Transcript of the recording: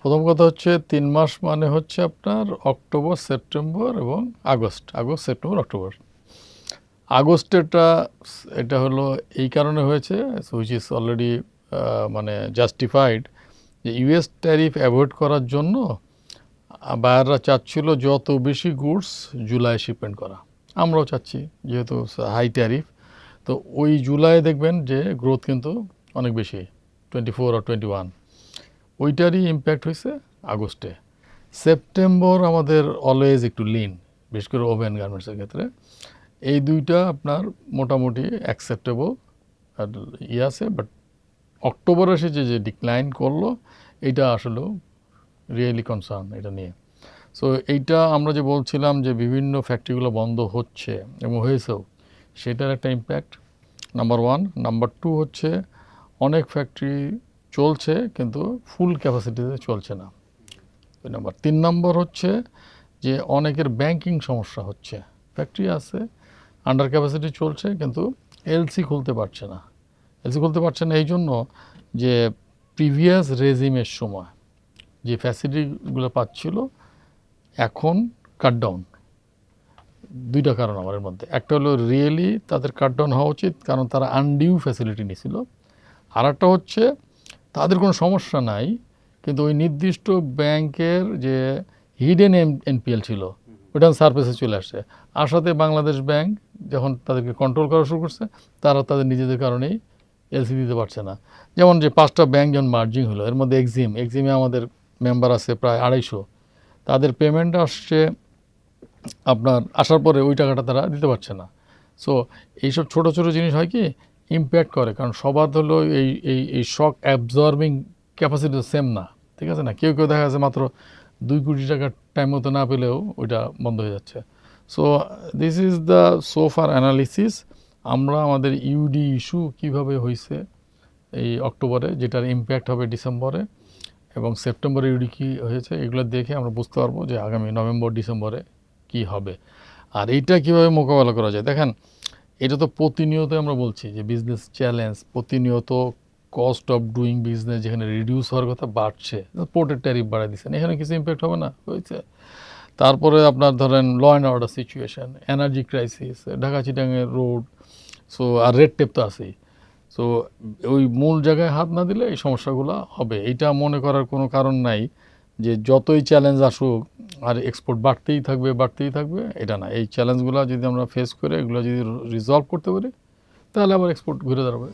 প্রথম কথা হচ্ছে তিন মাস মানে হচ্ছে আপনার অক্টোবর, সেপ্টেম্বর এবং আগস্ট। August, September, October. আগস্টেরটা এটা হলো এই কারণে হয়েছে হুইচ ইজ অলরেডি মানে জাস্টিফাইড যে ইউএস ট্যারিফ অ্যাভয়েড করার জন্য বায়াররা চাচ্ছিল যত বেশি গুডস জুলাই শিপমেন্ট করা। আমরাও চাচ্ছি, যেহেতু হাই ট্যারিফ তো ওই জুলাই দেখবেন যে গ্রোথ কিন্তু অনেক বেশি টোয়েন্টি ফোর আর টোয়েন্টি ওয়ান ওইটারই ইম্প্যাক্ট হয়েছে আগস্টে। সেপ্টেম্বর আমাদের অলওয়েজ একটু লিন বিশেষ করে ওভেন গার্মেন্টসের ক্ষেত্রে। এই দুইটা আপনার মোটামুটি অ্যাকসেপ্টেবল আর ইয়ে আছে বাট অক্টোবর এসে যে যে ডিক্লাইন করল এইটা আসলেও রিয়েলি কনসার্ন এটা নিয়ে। সো এইটা আমরা যে বলছিলাম যে বিভিন্ন ফ্যাক্টরিগুলো বন্ধ হচ্ছে এবং হয়েছেও, সেটার একটা impact number one number two হচ্ছে অনেক ফ্যাক্টরি চলছে, কিন্তু ফুল ক্যাপাসিটিতে চলছে না। দুই নম্বর। তিন নম্বর হচ্ছে যে অনেকের ব্যাংকিং সমস্যা হচ্ছে। ফ্যাক্টরি আছে আন্ডার ক্যাপাসিটি চলছে, কিন্তু এলসি খুলতে পারছে না। এলসি খুলতে পারছে না এই জন্য যে প্রিভিয়াস রেজিমের সময় যে ফ্যাসিলিটিগুলো পাচ্ছিল, এখন কাট ডাউন দুইটা কারণ আমার এর মধ্যে। একটা হলো রিয়েলি তাদের কাট ডাউন হওয়া উচিত, কারণ তারা আনডিউ ফ্যাসিলিটি নিছিল। আর একটা হচ্ছে তাদের কোনো সমস্যা নাই কিন্তু ওই নির্দিষ্ট ব্যাংকের যে হিডেন এম এনপিএল ছিল ওটা সার্ফেসে চলে আসছে। আসাতে বাংলাদেশ ব্যাংক যখন তাদেরকে কন্ট্রোল করা শুরু করছে তারা তাদের নিজেদের কারণেই এলসি দিতে পারছে না। যেমন যে পাঁচটা ব্যাংক যেমন মার্জিং হলো এর মধ্যে এক্সিম এক্সিমে আমাদের মেম্বার আছে প্রায় আড়াইশো। তাদের পেমেন্ট আসছে আপনার আসার পরে ওই টাকাটা তারা দিতে পারছে না। সো এইসব ছোট ছোট জিনিস হয় কি ইম্প্যাক্ট করে, কারণ সবার হলো এই এই এই শক অ্যাবজর্বিং ক্যাপাসিটি তো সেম না, ঠিক আছে না? কেউ কেউ দেখা যাচ্ছে মাত্র দুই কোটি টাকার টাইম মতো না পেলেও ওইটা বন্ধ হয়ে যাচ্ছে। So this is the so far analysis আমরা আমাদের ইউডি ইস্যু কীভাবে হয়েছে এই অক্টোবরে, যেটার ইম্প্যাক্ট হবে ডিসেম্বরে এবং সেপ্টেম্বরে ইউডি কী হয়েছে, এগুলো দেখে আমরা বুঝতে পারব যে আগামী নভেম্বর, ডিসেম্বরে কি হবে। আর এইটা কীভাবে মোকাবেলা করা যায়? দেখেন এটা তো প্রতিনিয়ত আমরা বলছি যে বিজনেস চ্যালেঞ্জ প্রতিনিয়ত কস্ট অফ ডুইং বিজনেস যেখানে রিডিউস হওয়ার কথা বাড়ছে পোর্টের ট্যারিফ বাড়াই দিচ্ছেন এখানে কিছু ইম্প্যাক্ট হবে না, হয়েছে। তারপরে আপনার ধরেন law and order situation energy crisis Dhaka চিটাঙের road so আর রেড টেপ তো আছেই। সো ওই মূল জায়গায় হাত না দিলে এই সমস্যাগুলো হবে। এটা মনে করার কোনো কারণ নাই। যে যতই চ্যালেঞ্জ আসুক, আর এক্সপোর্ট বাড়তেই থাকবে বাড়তেই থাকবে, এটা না। এই চ্যালেঞ্জগুলো যদি আমরা ফেস করে, এগুলো যদি রিজলভ করতে পারি, তাহলে আবার এক্সপোর্ট ঘুরে দাঁড়াবে।